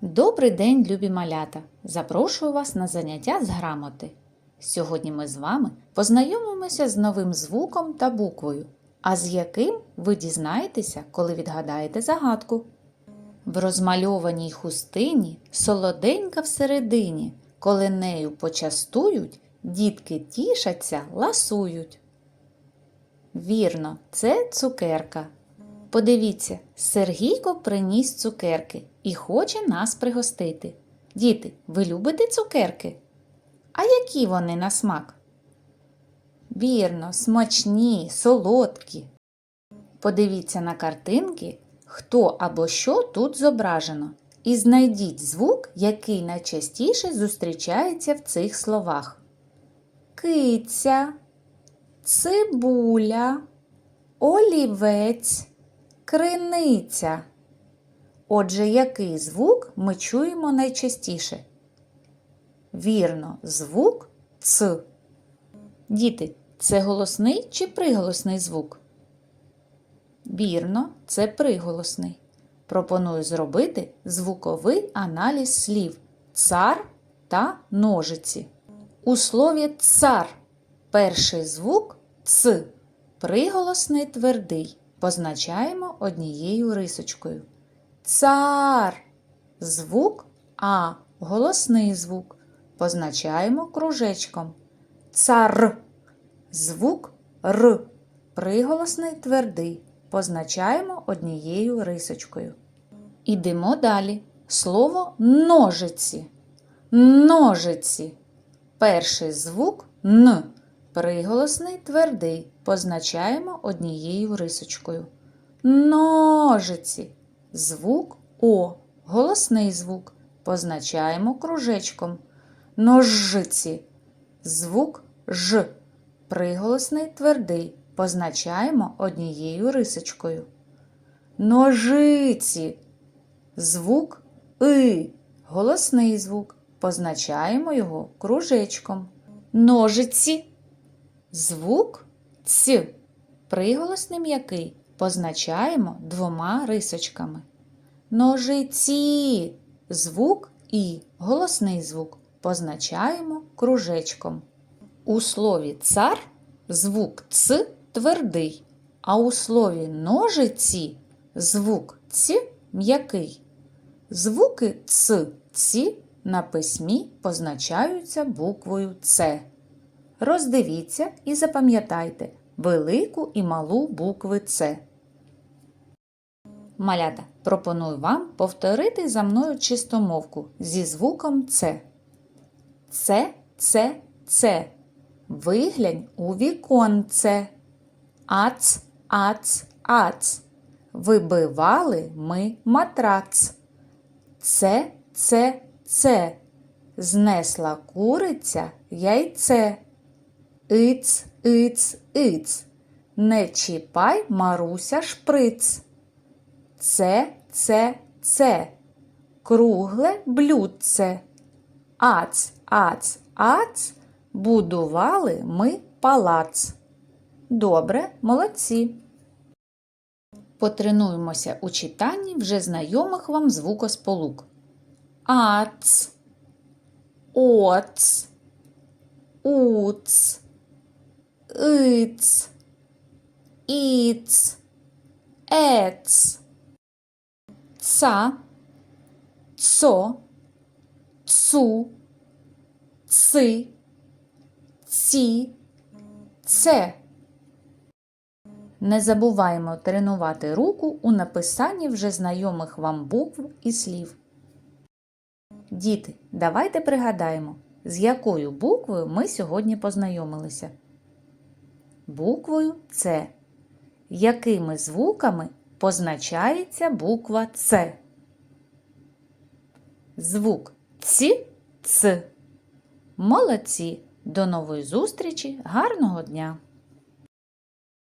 Добрий день, любі малята! Запрошую вас на заняття з грамоти. Сьогодні ми з вами познайомимося з новим звуком та буквою, а з яким ви дізнаєтеся, коли відгадаєте загадку. В розмальованій хустині солоденька всередині, коли нею почастують, дітки тішаться, ласують. Вірно, це цукерка. Подивіться, Сергійко приніс цукерки і хоче нас пригостити. Діти, ви любите цукерки? А які вони на смак? Вірно, смачні, солодкі. Подивіться на картинки, хто або що тут зображено, і знайдіть звук, який найчастіше зустрічається в цих словах. Киця, цибуля, олівець, криниця. Отже, який звук ми чуємо найчастіше? Вірно, звук Ц. Діти, це голосний чи приголосний звук? Вірно, це приголосний. Пропоную зробити звуковий аналіз слів цар та ножиці. У слові цар перший звук ц, приголосний твердий. Позначаємо однією рисочкою. Цар. Звук А. Голосний звук. Позначаємо кружечком. Цар. Звук Р. Приголосний твердий. Позначаємо однією рисочкою. Ідемо далі. Слово ножиці. Ножиці. Перший звук Н. Приголосний твердий. Позначаємо однією рисочкою. Ножиці. Звук О. Голосний звук. Позначаємо кружечком. Ножиці. Звук Ж. Приголосний твердий. Позначаємо однією рисочкою. Ножиці. Звук И. Голосний звук. Позначаємо його кружечком. Ножиці. Звук Ц. Приголосний м'який. Позначаємо двома рисочками. Ножиці. Звук І. Голосний звук. Позначаємо кружечком. У слові цар звук Ц твердий, а у слові ножиці звук Ц м'який. Звуки Ц, Ці на письмі позначаються буквою С. Роздивіться і запам'ятайте велику і малу букви С. Малята, пропоную вам повторити за мною чистомовку зі звуком С. Це, це, це. Виглянь у віконце. Ац, ац, ац. Вибивали ми матрац. Це, це, це. Знесла куриця яйце. Іц, іц, іц. Не чіпай, Маруся, шприц. Це, це, це. Кругле блюдце. Ац, ац, ац. Будували ми палац. Добре, молодці. Потренуємося у читанні вже знайомих вам звукосполук. Ац, оц, уц, иц, іц, ец, ца, цо, цу, ци, ці, це. Не забуваємо тренувати руку у написанні вже знайомих вам букв і слів. Діти, давайте пригадаємо, з якою буквою ми сьогодні познайомилися. Буквою С. Якими звуками позначається буква С? Звук ці Ц. Молодці! До нової зустрічі! Гарного дня!